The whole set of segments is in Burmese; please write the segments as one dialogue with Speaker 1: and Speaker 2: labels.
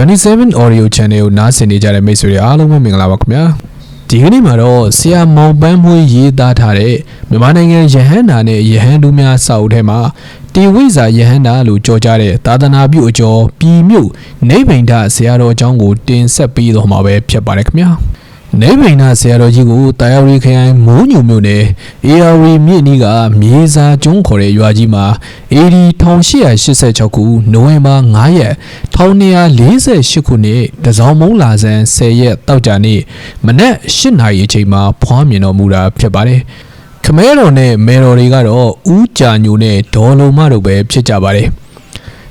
Speaker 1: 27 audio channel ကိုနားဆင်နေကြတဲ့မိတ်ဆွေတွေအားလုံးပဲမင်္ဂလာပါခင်ဗျာဒီကနေ့မှာတော့ဆရာမောင်ပန်းမွေးရေးသားထားတဲ့မြန်မာနိုင်ငံယဟန်နာနဲ့ယဟန်တူများစာအုပ်ထဲမှာတီဝိဇာယဟန်နာလို့ကြော်ကြတဲ့သာသနာပြုအကျော်ပြည်မြို့နေဗိန္ဒဆရာတော်အကြောင်းကိုတင်ဆက်ပြီးတော့မှာပဲဖြစ်ပါတယ်ခင်ဗျာ နေဗိန္ဒဆရာတော်ကြီးကိုတာယာရီခရိုင်မိုးညုံမြို့နယ်အေယာရီမြစ်နီးကမြေစာကျွန်းခေါ်တဲ့ရွာကြီးမှာ AD 1886ခုနိုဝင်ဘာ9ရက်1248ခုနှစ်တစောင်းမုံလာဇန်10ရက်တောက်ကြနေ့မနက်8နာရီအချိန်မှာဖွားမြင်တော်မူတာဖြစ်ပါတယ်ခမဲတော်နဲ့မေတော်တွေကတော့ဦးကြာညိုနဲ့ဒေါ်လုံးမတို့ပဲဖြစ်ကြပါတယ်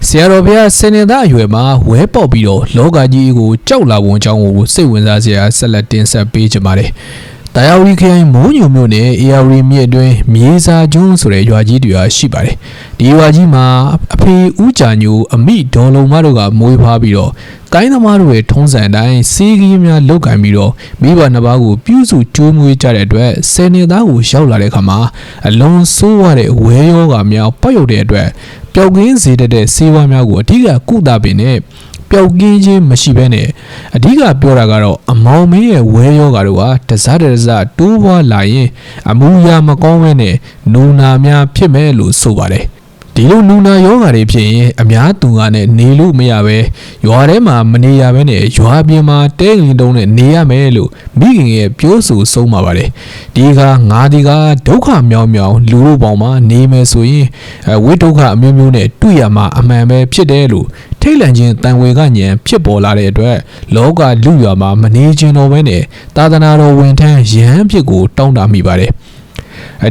Speaker 1: ဆရာတော်ဘုရားစင်နေတာအရွယ်မှာဝဲပေါက်ပြီးတော့လောကကြီးကိုကြောက်လာပုံအကြောင်းကိုစိတ်ဝင်စားစရာဆက်လက်တင်ဆက်ပေးကြပါတယ်။တရားဝီခရိုင်မိုးညုံမြို့နယ်အေယာဝီမြစ်အတွင်းမြေစာကျွန်းဆိုတဲ့ရွာကြီးတွေရှိပါတယ်။ဒီရွာကြီးမှာအဖေဦးကြာညိုအမိဒေါ်လုံမတို့ကမွေးဖွားပြီးတော့ကိုင်းသမားတို့ရဲ့ထုံးစံအတိုင်းစီးကြီးများလောက်ကင်ပြီးတော့မိဘနှစ်ပါးကိုပြုစုကြိုးမွေးကြတဲ့အတွက်ဆယ်နှစ်သားကိုရောက်လာတဲ့အခါမှာအလွန်ဆိုးရတဲ့ဝဲရောဂါများပေါက်ရောက်တဲ့အတွက်ပျော က်ကင်းစေတတ်တဲ့ဆေးဝါးများကိုအထူးကုသပင်နဲ့ပျောက်ကင်းခြင်းမရှိဘဲနဲ့အဓိကပြောတာကတော့အမောင်မင်းရဲ့ဝဲယောဂါတို့ဟာတစားတစားတိုးပွားလာရင် အမူအရာမကောင်းဘဲနဲ့နူနာများဖြစ်မယ်လို့ဆိုပါတယ် ဒီလိုနူနာယောဂါတွေဖြစ်ရင်အများသူကနဲ့နေလို့မရပဲရွာထဲမှာမနေရဘဲနဲ့ရွာပြင်မှာတဲငင်တုံးနဲ့နေရမယ်လို့မိခင်ရဲ့ပြောဆိုဆုံးပါပါတယ်ဒီကငါဒီကဒုက္ခမြောင်မြောင်လူတို့ပေါင်းမှာနေမယ်ဆိုရင်ဝိဒုက္ခအမျိုးမျိုးနဲ့တွေ့ရမှာအမှန်ပဲဖြစ်တယ်လို့ထိတ်လန့်ခြင်းတန်ဝေကညံဖြစ်ပေါ်လာတဲ့အတွက်လောကလူရွာမှာမနေခြင်းတော်ပဲနဲ့သာသနာတော်ဝင်ထမ်းရဟန်းဖြစ်ကိုတောင်းတမိပါတယ်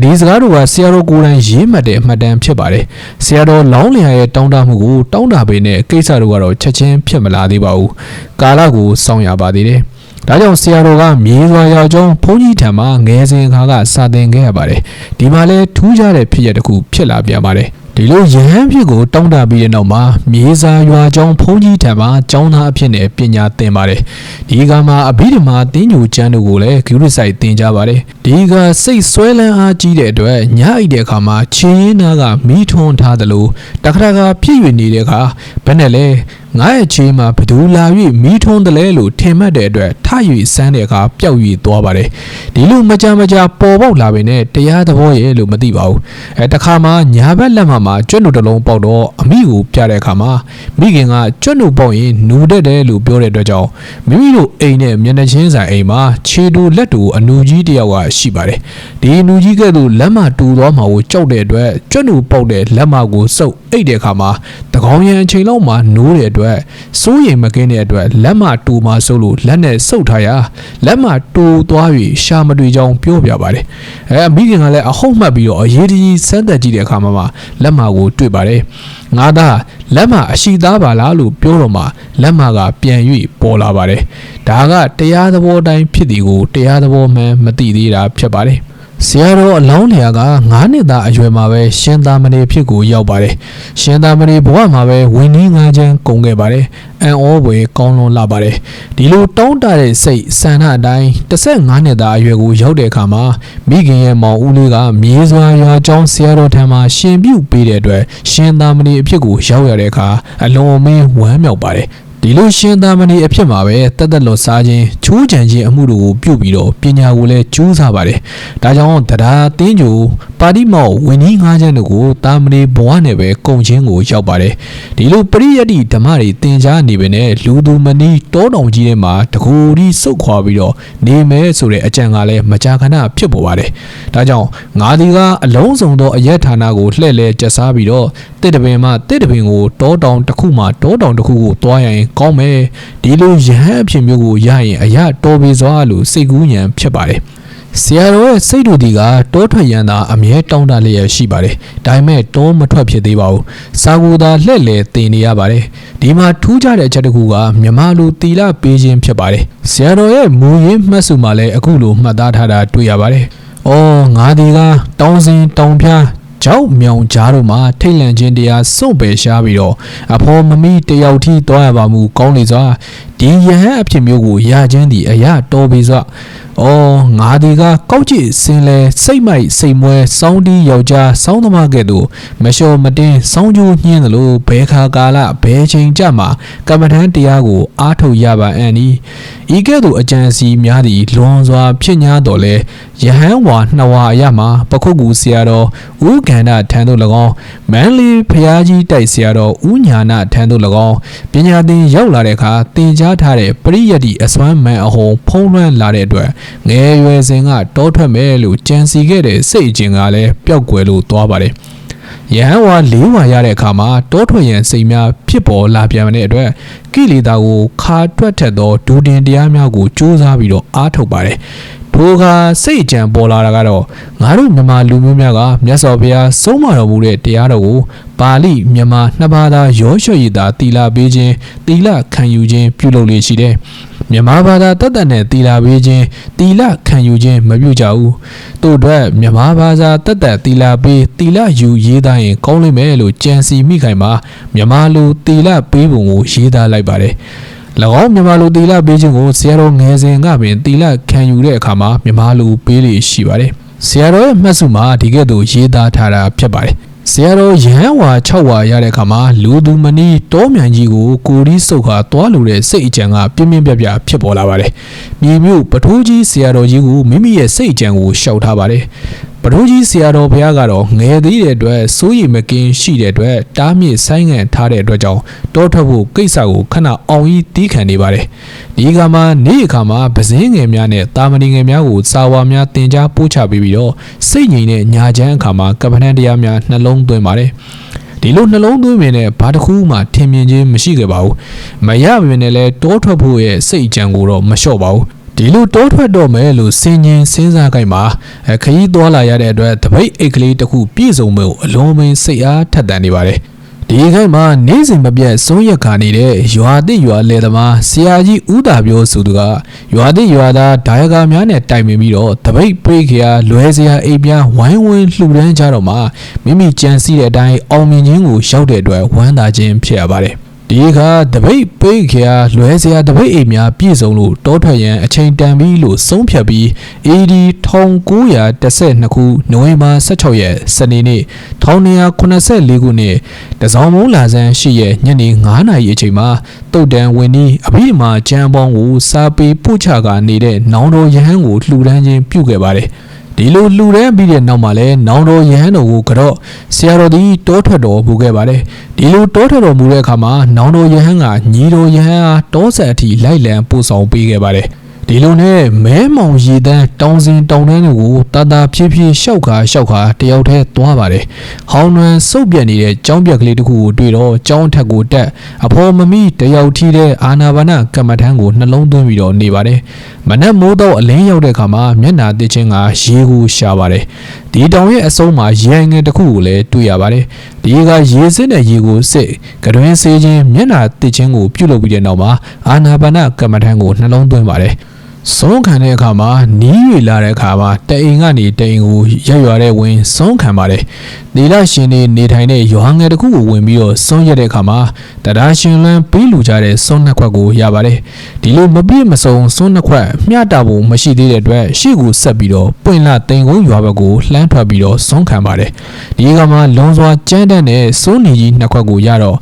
Speaker 1: ဒီစကားတို့ကဆရာတော်ကိုယ်တိုင်ရေးမှတ်တဲ့အမှတ်တမ်းဖြစ်ပါတယ်။ဆရာတော်လောင်းလျာရဲ့တောင်းတမှုကိုတောင်းတာပေနဲ့ကိစ္စတို့ကတော့ချက်ချင်းဖြစ်မလာသေးပါဘူး။ကာလကိုစောင့်ရပါသေးတယ်။ဒါကြောင့်ဆရာတော်ကမြေစွာရောက်ကျောင်းဘုန်းကြီးထံမှာငယ်စဉ်ခါကစာသင်ခဲ့ရပါတယ်။ဒီမှာလဲထူးခြားတဲ့ဖြစ်ရတစ်ခုဖြစ်လာပြန်ပါတယ်။ ဒီလိုရဟန်းဖြစ်ကိုတောင်းတပြီးတဲ့နောက်မှာမြေစာရွာကျောင်းဘုန်းကြီးထံမှာကျောင်းသားအဖြစ်နဲ့ပညာသင်ပါတယ်ဒီကမှာအဘိဓမ္မာသင်ညူကျမ်းတို့ကိုလည်းဂရုစိုက်သင်ကြပါတယ်ဒီကစိတ်ဆွဲလန်းအားကြီးတဲ့အတွက်ညအိတ်တဲ့အခါမှာချင်းရင်းနာကမိထွန်းထားသလိုတခါတခါဖြစ်၍နေတဲ့အခါဘယ်နဲ့လဲငါရဲ့ချေးမှာဘသူလာ၍မီးထုံးတယ်လဲလို့ထင်မှတ်တဲ့အတွက်ထ၍စမ်းတဲ့အခါပျောက်၍သွားပါတယ်ဒီလိုမကြမကြပေါ်ပေါက်လာပေနဲ့တရားသဘောရဲ့လို့မသိပါဘူးအဲတခါမှညာဘက်လက်မှာမှာကျွတ်နုတစ်လုံးပေါက်တော့အမိကိုပြတဲ့အခါမှာမိခင်ကကျွတ်နုပေါက်ရင်နူတတ်တယ်လို့ပြောတဲ့အတွက်ကြောင့်မိမိတို့အိမ်နဲ့မျက်နှာချင်းဆိုင်အိမ်မှာခြေတူလက်တူအနူကြီးတယောက်ကရှိပါတယ်ဒီအနူကြီးကဲ့သို့လက်မတူသွားမှာကိုကြောက်တဲ့အတွက်ကျွတ်နုပေါက်တဲ့လက်မကိုစုပ်အိတ်တဲ့အခါမှာတကောင်ရံအချိန်လောက်မှာနိုးတဲ့အတွက်စိုးရိမ်မကင်းတဲ့အတွက်လက်မတူမှဆိုလို့လက်နဲ့ဆုပ်ထားရလက်မတူသွားပြီးရှာမတွေ့ကြောင်းပြောပြပါတယ်အဲမိခင်ကလည်းအဟုတ်မှတ်ပြီးတော့အရေးကြီးစမ်းသက်ကြည့်တဲ့အခါမှာလက်မကိုတွေ့ပါတယ်ငါသားလက်မအရှိသားပါလားလို့ပြောတော့မှလက်မကပြန်၍ပေါ်လာပါတယ်ဒါကတရားသဘောတိုင်းဖြစ်သည်ကိုတရားသဘောမှန်မသိသေးတာဖြစ်ပါတယ် ဆရာတော်အလောင်းလျာက9နှစ်သားအရွယ်မှာပဲရှင်သာမဏေဖြစ်ကိုရောက်ပါတယ်။ရှင်သာမဏေဘဝမှာပဲဝင်းနီးငါးချမ်းကုန်ခဲ့ပါတယ်။အံ့ဩဖွယ်ကောင်းလွန်လာပါတယ်။ဒီလိုတောင်းတတဲ့စိတ်ဆန္ဒအတိုင်း15နှစ်သားအရွယ်ကိုရောက်တဲ့အခါမှာမိခင်ရဲ့မောင်ဦးလေးကမြေစွာရွာကျောင်းဆရာတော်ထံမှာရှင်ပြုပေးတဲ့အတွက်ရှင်သာမဏေအဖြစ်ကိုရောက်ရတဲ့အခါအလွန်အမင်းဝမ်းမြောက်ပါတယ်။ ဒီလိုရှင်သာမဏေအဖြစ်မှာပဲတက်တက်လွန်စားခြင်းချိုးချံခြင်းအမှုတို့ကိုပြုတ်ပြီးတော့ပညာကိုလည်းကျူးစားပါတယ်။ဒါကြောင့်တရားတင်းကြိုပါတိမောက်ဝင်းကြီးငါးချမ်းတို့ကိုတာမဏေဘဝနဲ့ပဲကုံချင်းကိုရောက်ပါတယ်။ဒီလိုပရိယတ်တိဓမ္မတွေသင်ကြားနေပေနဲ့လူသူမနီးတောတောင်ကြီးထဲမှာတကူဒီစုတ်ခွာပြီးတော့နေမယ်ဆိုတဲ့အကြံကလည်းမကြာခဏဖြစ်ပေါ်ပါတယ်။ဒါကြောင့်ငါဒီကအလုံးစုံသောအရက်ဌာနကိုလှည့်လဲကျဆားပြီးတော့တစ်တပင်မှတစ်တပင်ကိုတောတောင်တစ်ခုမှတောတောင်တစ်ခုကိုတွားရင်ကောင်းမယ်ဒီလိုရဟန်းအဖြစ်မျိုးကိုရရင်အရာတော်ပေစွာလို့စိတ်ကူးညံဖြစ်ပါတယ်ဆရာတော်ရဲ့စိတ်တူဒီကတောထွက်ရန်သာအမြဲတောင်းတလျက်ရှိပါတယ်။ဒါပေမဲ့တောမထွက်ဖြစ်သေးပါဘူး။စာကူသာလှည့်လည်တင်နေရပါတယ်။ဒီမှာထူးခြားတဲ့အချက်တစ်ခုကမြမလူတီလာပေးခြင်းဖြစ်ပါတယ်။ဆရာတော်ရဲ့မူရင်းမှတ်စုမှာလည်းအခုလိုမှတ်သားထားတာတွေ့ရပါတယ်။အော်ငါဒီကတောင်းစင်တောင်ဖျား ကြောက်မြောင်ကြားတို့မှာထိတ်လန့်ခြင်းတရားစွန့်ပယ်ရှားပြီးတော့အဖော်မမီတယောက်ထိသွားရပါမူကောင်းနေစွာ ဒဒီယဟန်အဖြစ်မျိုးကိုရခြင်းသည်အရာတော်ပေစွာအော်ငါဒီကကောက်ကြည့်စင်လဲစိတ်မိုက်စိတ်မွဲစောင်းတီးယောက်ျားစောင်းသမားကဲ့သို့မလျှော်မတင်းစောင်းကြိုးညှင်းသလိုဘဲခါကာလဘဲချိန်ကြမှာကမ္မထမ်းတရားကိုအားထုတ်ရပါအန်ဤဤကဲ့သို့အကြံစီများသည့်လွန်စွာဖြစ်냐တော်လဲယဟန်ဝါနှစ်ဝါအရမှာပခုတ်ကူဆရာတော်ဦးကန္ဒထံသို့၎င်းမန်းလီဖျားကြီးတိုက်ဆရာတော်ဦးညာနာထံသို့၎င်းပညာသင်ရောက်လာတဲ့အခါတင်ကြားထားတဲ့ပရိယတ်တိအစွမ်းမန်အဟုံဖုံးလွှမ်းလာတဲ့အတွက်ငယ်ရွယ်စဉ်ကတောထွက်မယ်လို့ကြံစီခဲ့တဲ့စိတ်အကျဉ်ကလည်းပျောက်ကွယ်လို့သွားပါတယ်ရဟန်းဝါလေးဝါရတဲ့အခါမှာတောထွက်ရန်စိတ်များဖြစ်ပေါ်လာပြန်တဲ့အတွက်ကိလေသာကိုခါတွက်ထက်သောဒူတင်တရားများကိုစူးစမ်းပြီးတော့အားထုတ်ပါတယ် ထိုအခါစိတ်ကြံပေါ်လာတာကတော့ငါတို့မြန်မာလူမျိုးများကမြတ်စွာဘုရားဆုံးမတော်မူတဲ့တရားတော်ကိုပါဠိမြန်မာနှစ်ဘာသာရောရွှေရည်သာတီလာပေးခြင်းတီလာခံယူခြင်းပြုလုပ်လေရှိတယ်မြန်မာဘာသာတတ်တတ်နဲ့တီလာပေးခြင်းတီလာခံယူခြင်းမပြုကြဘူးတို့အတွက်မြန်မာဘာသာတတ်တတ်တီလာပေးတီလာယူရေးသားရင်ကောင်းလိမ့်မယ်လို့ကြံစီမိခိုင်မှာမြန်မာလူတီလာပေးပုံကိုရေးသားလိုက်ပါတယ်၎ င်းမြန်မာလူတီလာပေးခြင်းကိုဆရာတော်ငယ်စဉ်ကပင်တီလာခံယူတဲ့အခါမှာမြန်မာလူပေးလေရှိပါတယ်ဆရာတော်ရဲ့မှတ်စုမှာဒီကဲ့သို့ရေးသားထားတာဖြစ်ပါတယ်ဆရာတော်ရဟန်းဝါ6ဝါရတဲ့အခါမှာလူသူမနီးတောမြန်ကြီးကိုကိုရီးစုပ်ခါတွားလို့တဲ့စိတ်အကြံကပြင်းပြင်းပြပြဖြစ်ပေါ်လာပါတယ်။မြေမြို့ပထိုးကြီးဆရာတော်ကြီးကမိမိရဲ့စိတ်အကြံကိုရှောက်ထားပါတယ်။ပ ထိုးကြီးဆရာတော်ဘုရားကတော့ငယ်သေးတဲ့အတွက်စိုးရိမ်မကင်းရှိတဲ့အတွက်တားမြစ်ဆိုင်းငံ့ထားတဲ့အတွက်ကြောင့်တောထွက်ဖို့ကိစ္စကိုခဏအောင်ကြီးတီးခံနေပါတယ်။ဒီကမှာနေ့အခါမှာပဇင်းငယ်များနဲ့တာမဏေငယ်များကိုစာဝါများတင် जा ပို့ချပေးပြီးတော့စိတ်ငြိမ်တဲ့ညာချမ်းအခါမှာကပ္ပဏန်းတရားများနှလုံးသွင်းပါတယ်။ဒီလိုနှလုံးသွင်းမြင်တဲ့ဘာတစ်ခုမှထင်မြင်ခြင်းမရှိခဲ့ပါဘူးမရမြင်နဲ့လဲတောထွက်ဖို့ရဲ့စိတ်အကြံကိုတော့မလျှော့ပါဘူး ဒီလိုတောထွက်တော့မယ်လို့စင်ញင်စဉ်းစားကြိုက်မှာခရီးသွားလာရတဲ့အတွက်တပိတ်အိတ်ကလေးတစ်ခုပြည့်စုံမှုအလုံးမင်းစိတ်အားထက်သန်နေပါတယ်ဒီခိုင်မှာနေ့စဉ်မပြတ်ဆုံးရက်ခါနေတဲ့ရွာတိရွာလေသမားဆရာကြီးဦးတာပြောဆိုသူကရွာတိရွာသားဒါယကာများနဲ့တိုင်ပင်ပြီးတော့တပိတ်ပိတ်ခရာလွဲစရာအိမ်ပြားဝိုင်းဝန်းလှူဒန်းကြတော့မှမိမိကြံစီတဲ့အတိုင်းအောင်မြင်ခြင်းကိုရောက်တဲ့အတွက်ဝမ်းသာခြင်းဖြစ်ရပါတယ် ဒီခါတပိတ်ပိတ်ခရာလွဲစရာတပိတ်အိမ်များပြည့်စုံလို့တောထွက်ရန်အချိန်တန်ပြီလို့ဆုံးဖြတ်ပြီး AD 1912ခုနိုဝင်ဘာ16ရက်စနေနေ့1984ခုနှစ်တစောင်းမုံလာဆန်းရှိရဲ့ညနေ9နာရီအချိန်မှာတုတ်တန်ဝင်ပြီးအဘိဓမ္မာကျမ်းပေါင်းကိုစာပေပို့ချကနေတဲ့နောင်တော်ယဟန်ကိုလှူဒန်းခြင်းပြုခဲ့ပါတယ် ဒီလိုလှူဒန်းပြီးတဲ့နောက်မှာလဲနောင်တော်ယဟန်တော်ကိုကတော့ဆရာတော်ဒီတောထွက်တော်မူခဲ့ပါတယ်ဒီလိုတောထွက်တော်မူတဲ့အခါမှာနောင်တော်ယဟန်ကညီတော်ယဟန်အားတောဆက်အထိလိုက်လံပို့ဆောင်ပေးခဲ့ပါတယ် ဒီလိုနဲ့မဲမောင်ရည်တန်းတောင်စင်တောင်တန်းတွေကိုတာတာဖြည်းဖြည်းရှောက်ခါရှောက်ခါတယောက်တည်းသွားပါတယ်။ဟောင်းနှွမ်းစုပ်ပြက်နေတဲ့ကြောင်းပြက်ကလေးတစ်ခုကိုတွေ့တော့ကြောင်းထက်ကိုတက်အဖော်မမီတယောက်ထီးတဲ့အာနာပါနကမ္မထမ်းကိုနှလုံးသွင်းပြီးတော့နေပါတယ်။မနက်မိုးတော့အလင်းရောက်တဲ့အခါမှာမျက်နာတစ်ချင်းကရေကိုရှာပါတယ်။ဒီတောင်ရဲ့အစုံမှာရေငယ်တစ်ခုကိုလည်းတွေ့ရပါတယ်။ဒီကရေစစ်တဲ့ရေကိုစစ်ကတွင်စေးခြင်းမျက်နာတစ်ချင်းကိုပြုတ်လုပ်ပြီးတဲ့နောက်မှာအာနာပါနကမ္မထမ်းကိုနှလုံးသွင်းပါတယ်။ ဆုံးခံတဲ့အခါမှာနီးရွေလာတဲ့အခါမှာတအိမ်ကနေတအိမ်ကိုရက်ရွာတဲ့ဝင်ဆုံးခံပါတယ်။နေလရှင်နေနေထိုင်တဲ့ရွာငယ်တစ်ခုကိုဝင်ပြီးတော့ဆုံးရတဲ့အခါမှာတရားရှင်လန်းပေးလူကြတဲ့ဆုံးနှစ်ခွက်ကိုရပါတယ်။ဒီလိုမပြည့်မစုံဆုံးနှစ်ခွက်မျှတာဖို့မရှိသေးတဲ့အတွက်ရှေ့ကိုဆက်ပြီးတော့ပွင့်လာတိန်ကုန်းရွာဘက်ကိုလှမ်းထွက်ပြီးတော့ဆုံးခံပါတယ်။ဒီကမှာလုံစွာကြမ်းတမ်းတဲ့စိုးနေကြီးနှစ်ခွက်ကိုရတော့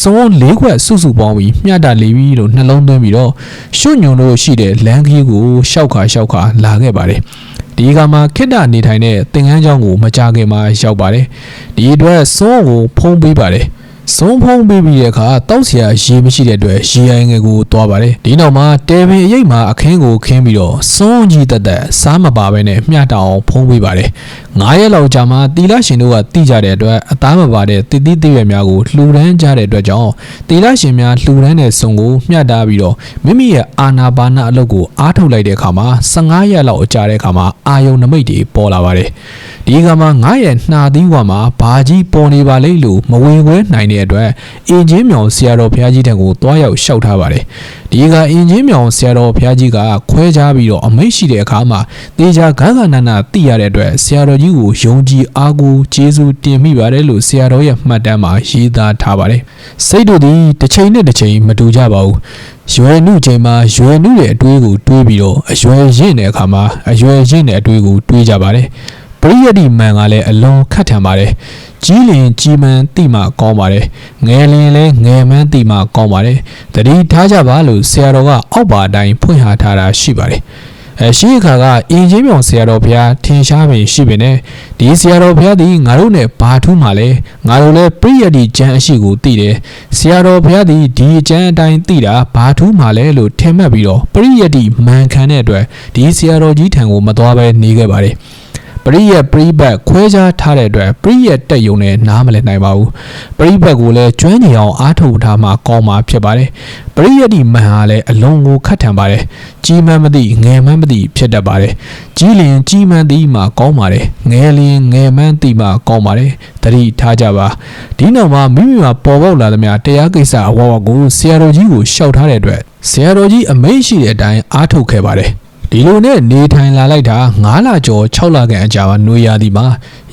Speaker 1: စုံလေးခွက်စုစုပေါင်းပြီးမျှတာလေးပြီးလို့နှလုံးသွင်းပြီးတော့ရွှွညုံတို့ရှိတဲ့လမ်းကြီးကိုရှောက်ခါရှောက်ခါလာခဲ့ပါတယ်ဒီကမှာခိတ္တနေထိုင်တဲ့သင်္ကန်းကျောင်းကိုမကြခင်မှာရောက်ပါတယ်ဒီအတွက်စုံကိုဖုံးပေးပါတယ် ဇုံဖုံးပေးပြီးတဲ့အခါတောက်ဆရာရေမရှိတဲ့အတွက်ရေအိုင်ငယ်ကိုသွားပါတယ်ဒီနောက်မှာတဲပင်အရိပ်မှာအခင်းကိုခင်းပြီးတော့စွန်းကြီးတက်တက်စားမပါဘဲနဲ့မျှတောင်ဖုံးပေးပါတယ်9ရက်လောက်ကြာမှတီလာရှင်တို့ကတိကြတဲ့အတွက်အသားမပါတဲ့တိတိတိရွယ်များကိုလှူဒန်းကြတဲ့အတွက်ကြောင့်တီလာရှင်များလှူဒန်းတဲ့စုံကိုမျှတားပြီးတော့မိမိရဲ့အာနာပါနာအလုပ်ကိုအားထုတ်လိုက်တဲ့အခါမှာ15ရက်လောက်ကြာတဲ့အခါမှာအာယုံနမိတ်တွေပေါ်လာပါတယ်ဒီအခါမှာ9ရက်နှာသီးဝါမှာဘာကြီးပေါ်နေပါလိမ့်လို့မဝင်ခွဲနိုင်တဲ့အတွက်အင်ဂျင်မြောင်ဆရာတော်ဘုရားကြီးထံကိုတွားရောက်လျှောက်ထားပါတယ်ဒီကအင်ဂျင်မြောင်ဆရာတော်ဘုရားကြီးကခွဲခြားပြီးတော့အမိတ်ရှိတဲ့အခါမှာတေချာဂန်းဂနာနာသိရတဲ့အတွက်ဆရာတော်ကြီးကိုယုံကြည်အားကိုးကျေးဇူးတင်မိပါတယ်လို့ဆရာတော်ရဲ့မှတ်တမ်းမှာရေးသားထားပါတယ်စိတ်တို့သည်တစ်ချိန်နဲ့တစ်ချိန်မတူကြပါဘူးရွယ်နှုချိန်မှာရွယ်နှုရဲ့အတွေးကိုတွေးပြီးတော့အရွယ်ရင့်တဲ့အခါမှာအရွယ်ရင့်တဲ့အတွေးကိုတွေးကြပါတယ် ပရိယတ်ဒီမန်ကလည်းအလွန်ခက်ထန်ပါတယ်ကြီးလင်ကြီးမန်းတိမှကောင်းပါတယ်ငယ်လင်လည်းငယ်မန်းတိမှကောင်းပါတယ်တတိထားကြပါလို့ဆရာတော်ကအောက်ပါအတိုင်းဖွင့်ဟထားတာရှိပါတယ်အဲရှိအခါကအင်ကြီးမြောင်ဆရာတော်ဘုရားထင်ရှားပင်ရှိပင်နဲ့ဒီဆရာတော်ဘုရားသည်ငါတို့နဲ့ဘာထူးမှလဲငါတို့လည်းပြည့်ရည်ကျမ်းအရှိကိုသိတယ်ဆရာတော်ဘုရားသည်ဒီကျမ်းအတိုင်းသိတာဘာထူးမှလဲလို့ထင်မှတ်ပြီးတော့ပြည့်ရည်မှန်ခံတဲ့အတွက်ဒီဆရာတော်ကြီးထံကိုမသွားဘဲနေခဲ့ပါတယ် ပရိယတ်ပရိဘတ်ခွဲခြားထားတဲ့အတွက်ပရိယတ်တက်ယုံနဲ့နားမလည်နိုင်ပါဘူးပရိဘတ်ကိုလည်းကျွမ်းကျင်အောင်အားထုတ်ထားမှကောင်းမှာဖြစ်ပါတယ်ပရိယတ်ဒီမန်ဟာလည်းအလုံးကိုခတ်ထန်ပါတယ်ကြီးမန်းမသိငယ်မန်းမသိဖြစ်တတ်ပါတယ်ကြီးလင်ကြီးမန်းသိမှကောင်းပါတယ်ငယ်လင်ငယ်မန်းသိမှကောင်းပါတယ်တတိထားကြပါဒီနောက်မှာမိမိမှာပေါ်ပေါက်လာသမျှတရားကိစ္စအဝဝကိုဆရာတော်ကြီးကိုရှောက်ထားတဲ့အတွက်ဆရာတော်ကြီးအမိန့်ရှိတဲ့အတိုင်းအားထုတ်ခဲ့ပါတယ် ဒီလိုနဲ့နေထိုင်လာလိုက်တာ9လကျော်6လခန့်အကြာနွေရာသီမှာ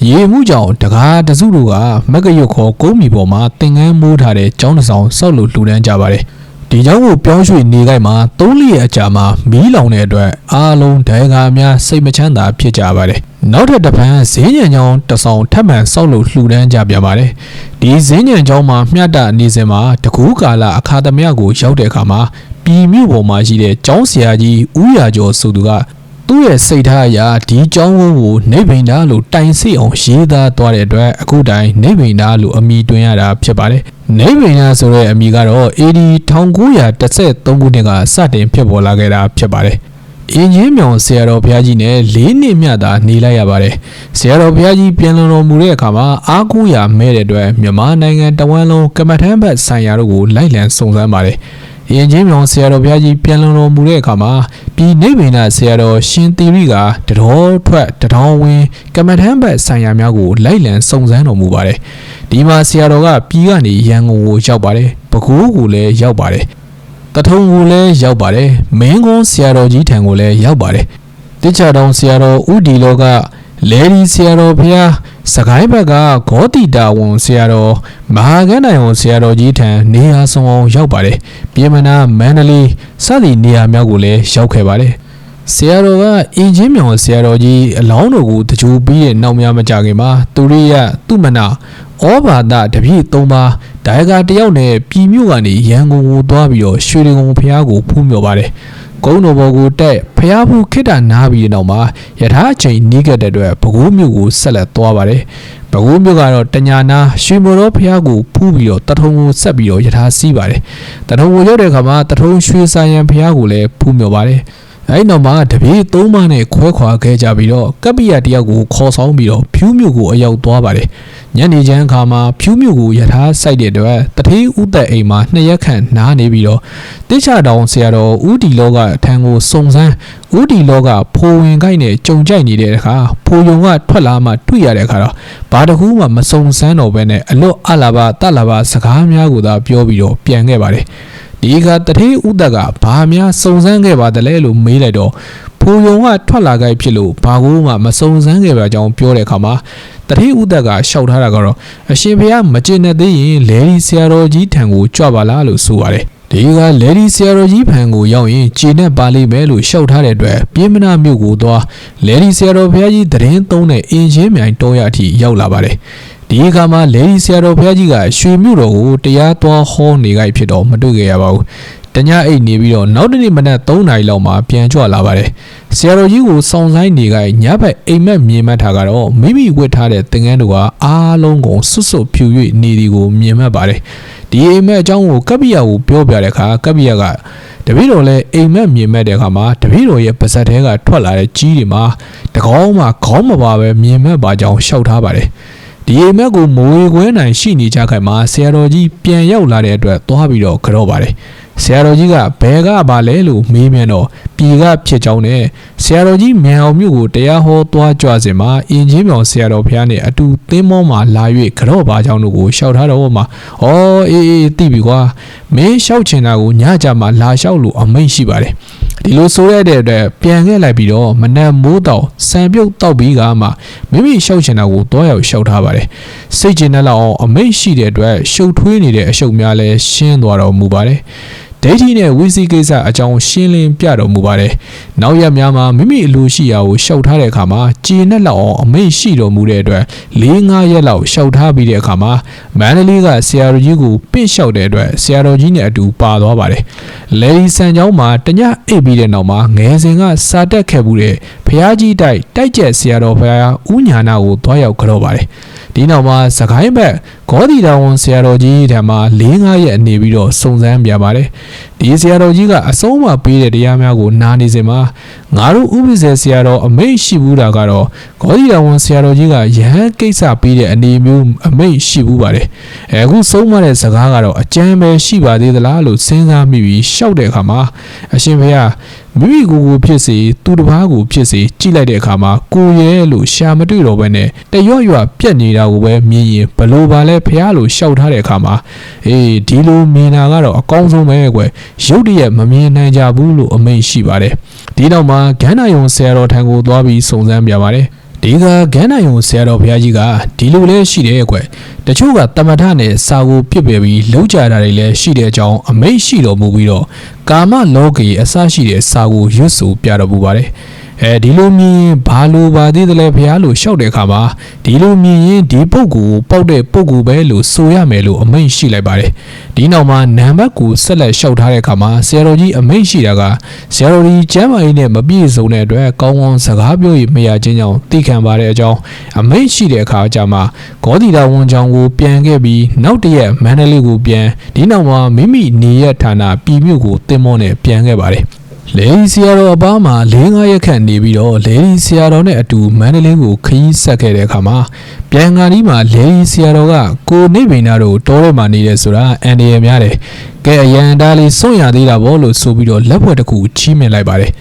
Speaker 1: ရေမှုကြောင့်တကားတစုတို့ကမကရုတ်ခေါ်ကုန်းမီပေါ်မှာသင်ငန်းမိုးထားတဲ့ကျောင်းတစ်ဆောင်ဆောက်လို့လှူဒန်းကြပါတယ်။ဒီကျောင်းကိုပြောင်းရွှေ့နေခိုက်မှာ3လရက်အကြာမှာမီးလောင်တဲ့အတွက်အားလုံးဒဏ်ရာများစိတ်မချမ်းသာဖြစ်ကြပါတယ်။နောက်ထပ်တစ်ပန်းဈေးညံကျောင်းတစ်ဆောင်ထပ်မံဆောက်လို့လှူဒန်းကြပြန်ပါတယ်။ဒီဈေးညံကျောင်းမှာမျှတနေစဉ်မှာတကူးကာလအခါသမယကိုရောက်တဲ့အခါမှာ ပြည်မြို့ပေါ်မှာရှိတဲ့ကျောင်းဆရာကြီးဦးရကျော်ဆိုသူကသူ့ရဲ့စိတ်ထားအရာဒီကျောင်းဝန်းကိုနေဗိန်သားလို့တိုင်စိအောင်ရေးသားသွားတဲ့အတွက်အခုတိုင်နေဗိန်သားလို့အမည်တွင်ရတာဖြစ်ပါတယ်။နေဗိန်သားဆိုတဲ့အမည်ကတော့ AD 1913ခုနှစ်ကစတင်ဖြစ်ပေါ်လာခဲ့တာဖြစ်ပါတယ်။အင်းကြီးမြောင်ဆရာတော်ဘုရားကြီးနဲ့၄နှစ်မြတ်သာနေလိုက်ရပါတယ်။ဆရာတော်ဘုရားကြီးပြန်လည်တော်မူတဲ့အခါမှာအားကိုးရာမဲ့တဲ့အတွက်မြန်မာနိုင်ငံတဝန်းလုံးကမ္မထမ်းဘတ်ဆိုင်ရာတို့ကိုလိုက်လံစုံစမ်းပါတယ်။ ရင်ချင်းမြောင်ဆရာတော်ဘုရားကြီးပြန်လုံတော်မူတဲ့အခါမှာပြည်နိဗ္ဗာန်ဆရာတော်ရှင်သီရိကတတော်ထွက်တတော်ဝင်ကမ္မထမ်းဘတ်ဆိုင်ရာများကိုလိုက်လံစုံစမ်းတော်မူပါတယ်ဒီမှာဆရာတော်ကပြည်ကနေရန်ကုန်ကိုရောက်ပါတယ်ပဲခူးကိုလည်းရောက်ပါတယ်တထုံကိုလည်းရောက်ပါတယ်မင်းကွန်းဆရာတော်ကြီးထံကိုလည်းရောက်ပါတယ်တိချတော်ဆရာတော်ဦးဒီလောက လေဒီဆရာတော်ဘုရားစကိုင်းဘက်ကဂေါတိတာဝန်ဆရာတော်မဟာကန်းနိုင်ဝန်ဆရာတော်ကြီးထံနေရာဆောင်အောင်ရောက်ပါတယ်ပြည်မနာမန္တလေးစသည့်နေရာများကိုလည်းရောက်ခဲ့ပါတယ်ဆရာတော်ကအင်ဂျင်မြောင်ဆရာတော်ကြီးအလောင်းတော်ကိုတကြိုပြီးတဲ့နောက်များမကြခင်မှာသူရိယသူမနာဩဘာဒတပြည့်၃ပါးဒိုင်ကာတယောက်နဲ့ပြည်မြို့ကနေရန်ကုန်ကိုသွားပြီးတော့ရွှေရင်ကုန်ဖျားကိုဖူးမြော်ပါတယ် ကုန်းတော်ဘော်ကိုတက်ဖျားဖူးခိတ္တနားပြီးတဲ့နောက်မှာယထာအချိန်နီးကတဲ့အတွက်ပဲခူးမြို့ကိုဆက်လက်သွားပါတယ်။ပဲခူးမြို့ကတော့တညာနာရွှေမော်တော်ဖျားကိုဖူးပြီးတော့တထုံကိုဆက်ပြီးတော့ယထာစီးပါတယ်။တထုံကိုရောက်တဲ့အခါမှာတထုံရွှေဆိုင်ရန်ဖျားကိုလည်းဖူးမြော်ပါတယ်။ အဲ့နောက်မှာတပြေးသုံးမနဲ့ခွဲခွာခဲ့ကြပြီးတော့ကပ္ပိယတယောက်ကိုခေါ်ဆောင်ပြီးတော့ဖြူးမြို့ကိုအရောက်သွားပါတယ်ညနေချမ်းအခါမှာဖြူးမြို့ကိုယထာစိုက်တဲ့အတွက်တထေးဥသက်အိမ်မှာနှစ်ရက်ခန့်နားနေပြီးတော့တိချတောင်ဆရာတော်ဦးဒီလောကအထံကိုစုံစမ်းဦးဒီလောကဖိုးဝင်ကိုက်နဲ့ကြုံကြိုက်နေတဲ့အခါဖိုးယုံကထွက်လာမှတွေ့ရတဲ့အခါတော့ဘာတကူမှမစုံစမ်းတော့ဘဲနဲ့အလွတ်အလာပါတလာပါစကားများကိုသာပြောပြီးတော့ပြန်ခဲ့ပါတယ် ဒီကတထေးဥဒက်ကဘာများစုံစမ်းခဲ့ပါသလဲလို့မေးလိုက်တော့ဖိုယုံကထွက်လာကြဖြစ်လို့ဘာကိုမှမစုံစမ်းခဲ့ပါကြောင်းပြောတဲ့အခါမှာတထေးဥဒက်ကရှောက်ထားတာကတော့အရှင်ဘုရားမကျင်တဲ့သေးရင်လေဒီဆရာတော်ကြီးထံကိုကြွပါလားလို့ဆိုပါတယ်ဒီကလေဒီဆရာတော်ကြီးဖန်ကိုရောက်ရင်ခြေနဲ့ပါလိမ့်မယ်လို့ရှောက်ထားတဲ့အတွက်ပြင်းမနာမြို့ကိုသွားလေဒီဆရာတော်ဘုရားကြီးတရင်သုံးတဲ့အင်ချင်းမြိုင်တောရအထိရောက်လာပါတယ် ဒီအခါမှာလေဒီဆရာတော်ဘုရားကြီးကရွှေမြို့တော်ကိုတရားသွားဟောနေကြဖြစ်တော့မတွေ့ခဲ့ရပါဘူးတညအိတ်နေပြီးတော့နောက်တနေ့မနက်3နာရီလောက်မှာပြန်ကြွလာပါတယ်ဆရာတော်ကြီးကိုစောင့်ဆိုင်နေကြညဘက်အိမ်မက်မြင်မှတ်ထားကတော့မိမိဝတ်ထားတဲ့သင်္ကန်းတို့ကအားလုံးကိုဆွတ်ဆွတ်ဖြူ၍နေဒီကိုမြင်မှတ်ပါတယ်ဒီအိမ်မက်အကြောင်းကိုကပ္ပိယကိုပြောပြတဲ့အခါကပ္ပိယကတပည့်တော်လည်းအိမ်မက်မြင်မဲ့တဲ့အခါမှာတပည့်တော်ရဲ့ပါဇက်ထဲကထွက်လာတဲ့ကြီးတွေမှာတကောင်းမှခေါင်းမပါပဲမြင်မဲ့ပါကြောင်းရှောက်ထားပါတယ် ဒီအိမ်မက်ကိုမဝေခွဲနိုင်ရှိနေကြခိုင်မှာဆရာတော်ကြီးပြန်ရောက်လာတဲ့အတွက်သွားပြီးတော့ကြော့ပါတယ်ဆရာတော်ကြီးကဘယ်ကပါလဲလို့မေးမြန်းတော့ပြည်ကဖြစ်ကြောင်းနဲ့ဆရာတော်ကြီးမြန်အောင်မြို့ကိုတရားဟောသွားကြွစဉ်မှာအင်ကြီးမြောင်ဆရာတော်ဖျားနဲ့အတူသင်းမောမှာလာ၍ကြော့ပါကြောင်းတို့ကိုရှောက်ထားတော့မှာဩအေးအေးသိပြီကွာမင်းရှောက်ချင်တာကိုညကြမှာလာရှောက်လို့အမိန့်ရှိပါတယ် ဒီလိုဆိုရတဲ့အတွက်ပြန်ခဲ့လိုက်ပြီးတော့မနက်မိုးတောင်စံပြုတ်တောက်ပြီးကမှမိမိရှောက်ချင်တာကိုတွားရောက်ရှောက်ထားပါတယ်စိတ်ကျဉ်တဲ့လောက်အောင်အမိန့်ရှိတဲ့အတွက်ရှုပ်ထွေးနေတဲ့အရှုပ်များလဲရှင်းသွားတော်မူပါတယ် ဒိဋ္ဌိနဲ့ဝိသိကိစ္စအကြောင်းရှင်းလင်းပြတော်မူပါတယ်။နောက်ရက်များမှာမိမိအလိုရှိရာကိုရှောက်ထားတဲ့အခါမှာကြည်နဲ့လောက်အောင်အမိန့်ရှိတော်မူတဲ့အတွက်၄၅ရက်လောက်ရှောက်ထားပြီးတဲ့အခါမှာမန္တလေးကဆရာတော်ကြီးကိုပင့်လျှောက်တဲ့အတွက်ဆရာတော်ကြီးနဲ့အတူပါသွားပါတယ်။လေဒီဆန်ကျောင်းမှာတညအိပ်ပြီးတဲ့နောက်မှာငယ်စဉ်ကစာတက်ခဲ့မှုတဲ့ဖះကြီးတိုက်တိုက်ကျက်ဆရာတော်ဖះဦးညာနာကိုတွားရောက်ကြော့ပါတယ်။ဒီနောက်မှာစကိုင်းဘက်ဂေါဒီတော်ဝန်ဆရာတော်ကြီးထံမှာ၄၅ရက်အနေပြီးတော့စုံစမ်းပြပါတယ်ဒီဆရာတော်ကြီးကအဆုံးမပေးတဲ့တရားများကိုနားနေစဉ်မှာငါတို့ဥပ္ပဇေဆရာတော်အမိတ်ရှိဘူးတာကတော့ဂေါဒီတော်ဝန်ဆရာတော်ကြီးကယဟန်ကိစ္စပေးတဲ့အနေမျိုးအမိတ်ရှိဘူးပါတယ်အခုဆုံးမတဲ့စကားကတော့အကျမ်းပဲရှိပါသေးသလားလို့စဉ်းစားမိပြီးရှောက်တဲ့အခါမှာအရှင်ဘုရားမိမိကိုယ်ကိုဖြစ်စေသူတစ်ပါးကိုဖြစ်စေကြည့်လိုက်တဲ့အခါမှာကိုရဲလို့ရှာမတွေ့တော့ဘဲနဲ့တရွရွပြက်နေတာကိုပဲမြင်ရင်ဘလို့ပါလဲဖះလို့ရှောက်ထားတဲ့အခါမှာအေးဒီလိုမြင်တာကတော့အကောင်းဆုံးပဲကွယ်ရုပ်တရက်မမြင်နိုင်ကြဘူးလို့အမိန့်ရှိပါတယ်ဒီနောက်မှာဂန္ဓာယုံဆရာတော်ထံကိုသွားပြီးစုံစမ်းပြပါတယ်ဒီကဂန္ဓာယုံဆရာတော်ဘုရားကြီးကဒီလိုလဲရှိတယ်ကွယ်တချို့ကတမထနဲ့စာကိုပြစ်ပယ်ပြီးလှုပ်ကြတာတွေလည်းရှိတဲ့အကြောင်းအမိန့်ရှိတော်မူပြီးတော့ကာမလောကီအစရှိတဲ့စာကိုရွတ်ဆိုပြတော်မူပါတယ် အဲဒီလိုမြင်ရင်ဘာလို့ပါသေးတယ်လဲဖះလို့ရှောက်တဲ့အခါမှာဒီလိုမြင်ရင်ဒီပုဂ္ဂိုလ်ကိုပေါက်တဲ့ပုဂ္ဂိုလ်ပဲလို့ဆိုရမယ်လို့အမိန့်ရှိလိုက်ပါတယ်ဒီနောက်မှာနံပါတ်ကိုဆက်လက်ရှောက်ထားတဲ့အခါမှာဆရာတော်ကြီးအမိန့်ရှိတာကဆရာတော်ကြီးကျမ်းမာရေးနဲ့မပြည့်စုံတဲ့အတွက်ကောင်းကောင်းစကားပြောရမရခြင်းကြောင့်သိခံပါတဲ့အကြောင်းအမိန့်ရှိတဲ့အခါကျမှဂေါတိတာဝန်ကြောင့်ကိုပြန်ခဲ့ပြီးနောက်တရက်မန္တလေးကိုပြန်ဒီနောက်မှာမိမိနေရဌာနပြည်မြို့ကိုတင်မောနဲ့ပြန်ခဲ့ပါတယ် လေဒီဆရာတော်အပားမှာ၄၅ရက်ခန့်နေပြီးတော့လေဒီဆရာတော်နဲ့အတူမန္တလေးကိုခရီးဆက်ခဲ့တဲ့အခါမှာပြန်ကားဒီမှာလေဒီဆရာတော်ကကိုနေဗိနာတို့တောထဲမှာနေတယ်ဆိုတာအန်ဒီရများတယ်ကဲအရန်တားလေးစွန့်ရသေးတာဗောလို့ဆိုပြီးတော့လက်ဘွက်တစ်ခုချီးမြှင့်လိုက်ပါတယ်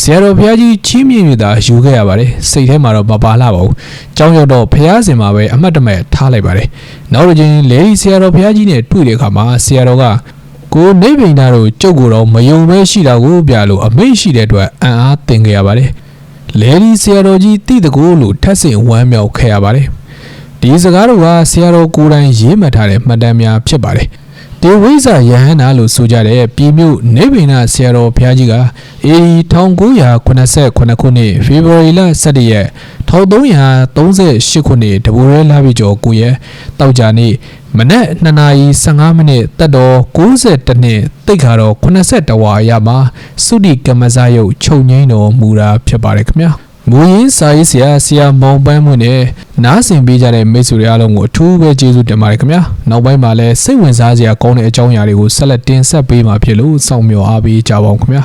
Speaker 1: ဆရာတော်ဘုရားကြီးချီးမြှင့်ရတာယူခဲ့ရပါတယ်စိတ်ထဲမှာတော့မပါလာပါဘူးကြောင်းရောက်တော့ဘုရားစင်မှာပဲအမတ်တမဲ့ထားလိုက်ပါတယ်နောက်တစ်ချိန်လေဒီဆရာတော်ဘုရားကြီးနဲ့တွေ့တဲ့အခါမှာဆရာတော်က ကိုနေဗိန်နာတို့ကြုတ်ကိုတော့မယုံမဲရှိတာကိုပြလို့အမိတ်ရှိတဲ့အတွက်အံ့အားသင်ခဲ့ရပါတယ်။လေဒီဆရာတော်ကြီးတိတကိုလို့ထက်ဆင့်ဝမ်းမြောက်ခဲ့ရပါတယ်။ဒီစကားတို့ကဆရာတော်ကိုယ်တိုင်ရေးမှတ်ထားတဲ့မှတ်တမ်းများဖြစ်ပါတယ်။ ဒေဝိဇာယဟန္တာလို့ဆိုကြတဲ့ပြည်မြို့နေဗိန်နာဆရာတော်ဘုရားကြီးကအေဒီ1989ခုနှစ်ဖေဖော်ဝါရီလ17ရက်1338ခုနှစ်တဘူရဲလာပြီကျော်ကိုရဲ့တောက်ကြနေ့မနက်2နာရီ15မိနစ်တက်တော်62နှစ်တိတ်ခါတော့82ဝါရမှာစုတိကမ္မဇယုတ်ချုပ်ငိမ့်တော်မူတာဖြစ်ပါတယ်ခင်ဗျာ မူရင်းစာရေးဆရာဆရာမောင်ပန်းမွန်းနဲ့နားဆင်ပေးကြတဲ့မိတ်ဆွေတွေအားလုံးကိုအထူးပဲကျေးဇူးတင်ပါတယ်ခင်ဗျာနောက်ပိုင်းမှာလည်းစိတ်ဝင်စားစရာကောင်းတဲ့အကြောင်းအရာတွေကိုဆက်လက်တင်ဆက်ပေးမှာဖြစ်လို့စောင့်မျှော်အားပေးကြပါအောင်ခင်ဗျာ